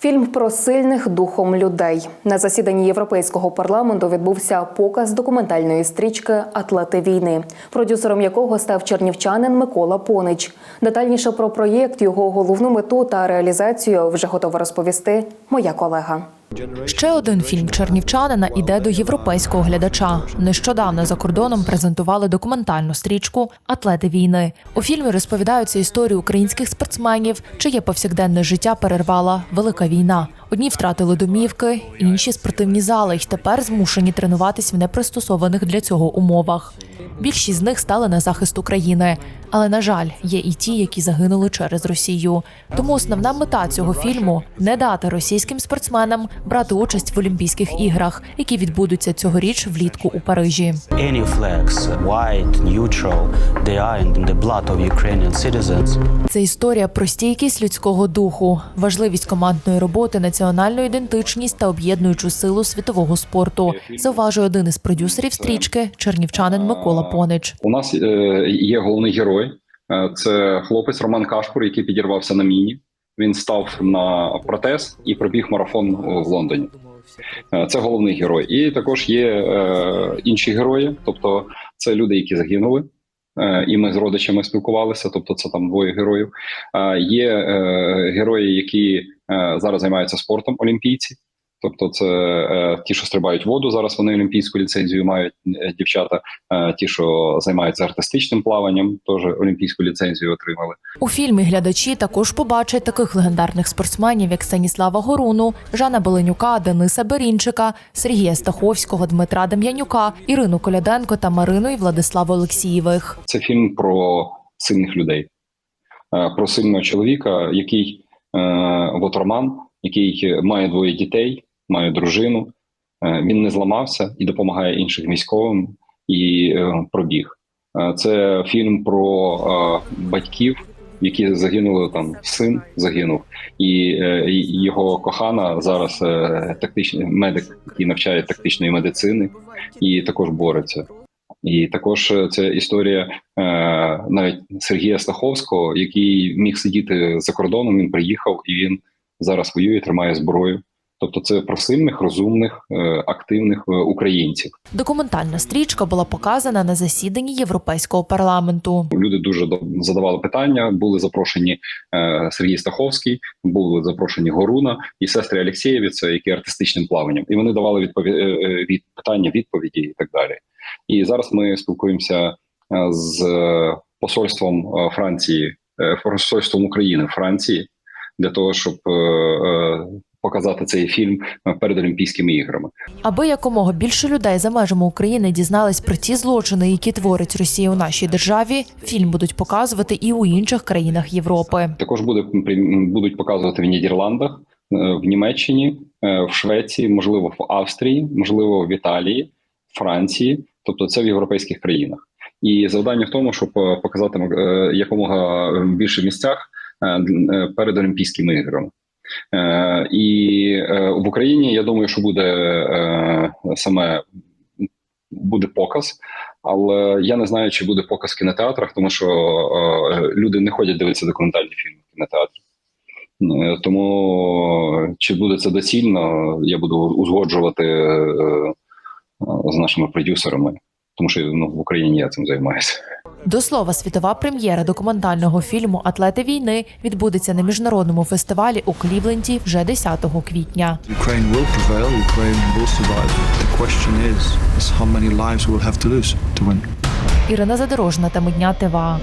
Фільм про сильних духом людей на засіданні Європейського парламенту відбувся показ документальної стрічки Атлети війни, продюсером якого став чернівчанин Микола Понич. Детальніше про проєкт, його головну мету та реалізацію вже готова розповісти моя колега. Ще один фільм чернівчанина іде до європейського глядача. Нещодавно за кордоном презентували документальну стрічку Атлети війни. У фільмі розповідаються історії українських спортсменів, чиє повсякденне життя перервала велика війна. Одні втратили домівки, інші спортивні зали й тепер змушені тренуватись в непристосованих для цього умовах. Більшість з них стали на захист України, але на жаль, є і ті, які загинули через Росію. Тому основна мета цього фільму не дати російським спортсменам брати участь в Олімпійських іграх, які відбудуться цьогоріч влітку у Парижі. any flags, white, neutral, they are in the blood of Ukrainian citizens. Це історія про стійкість людського духу, важливість командної роботи, національну ідентичність та об'єднуючу силу світового спорту. Зауважує один із продюсерів стрічки чернівчанин Микола Понич. У нас е, є головний герой. Е, Це хлопець Роман Кашпур, який підірвався на міні. Він став на протез і пробіг марафон в Лондоні. Е, Це головний герой. І також є інші герої, тобто це люди, які загинули. Е, І ми з родичами спілкувалися, тобто це там двоє героїв. Е, Є е, герої, які зараз займаються спортом, олімпійці. Тобто, це е, ті, що стрибають воду. Зараз вони олімпійську ліцензію мають е, дівчата. Е, ті, що займаються артистичним плаванням, теж олімпійську ліцензію отримали. У фільмі глядачі також побачать таких легендарних спортсменів, як Станіслава Горуну, Жана Беленюка, Дениса Берінчика, Сергія Стаховського, Дмитра Дем'янюка, Ірину Коляденко та Марину і Владиславу Олексієвих. Це фільм про сильних людей, е, про сильного чоловіка, який е, от Роман, який має двоє дітей, має дружину. Е, Він не зламався і допомагає іншим військовим і е, пробіг. Е, Це фільм про батьків, які загинули там. Син загинув, і його кохана зараз тактичний медик, який навчає тактичної медицини, і також бореться. І також це історія навіть Сергія Стаховського, який міг сидіти за кордоном. Він приїхав і він зараз воює, тримає зброю. Тобто, це про сильних, розумних, е, активних е, українців. Документальна стрічка була показана на засіданні Європейського парламенту. Люди дуже задавали питання. Були запрошені е, Сергій Стаховський, були запрошені Горуна і сестри Алєксєєві, це які артистичним плаванням, і вони давали відпові... від питання, відповіді і так далі. І зараз ми спілкуємося з посольством Франції, посольством України Франції для того, щоб показати цей фільм е, перед Олімпійськими іграми. Аби якомога більше людей за межами України дізнались про ті злочини, які творить Росія у нашій державі. Фільм будуть показувати і у інших країнах Європи. Також буде будуть показувати в Нідерландах, е, в Німеччині, е, в Швеції, можливо, в Австрії, можливо, в Італії, Франції, тобто це в європейських країнах. І завдання в тому, щоб показати якомога більше місцях перед Олімпійськими іграми. Е, І е, в Україні я думаю, що буде е, саме буде показ, але я не знаю, чи буде показ в кінотеатрах, тому що люди не ходять дивитися документальні фільми в кінотеатрі. Тому чи буде це доцільно, я буду узгоджувати з нашими продюсерами, тому що ну, в Україні я цим займаюся. До слова, світова прем'єра документального фільму Атлети війни відбудеться на міжнародному фестивалі у Клівленді вже 10 квітня. Ірина Задорожна та Мидня ТВА.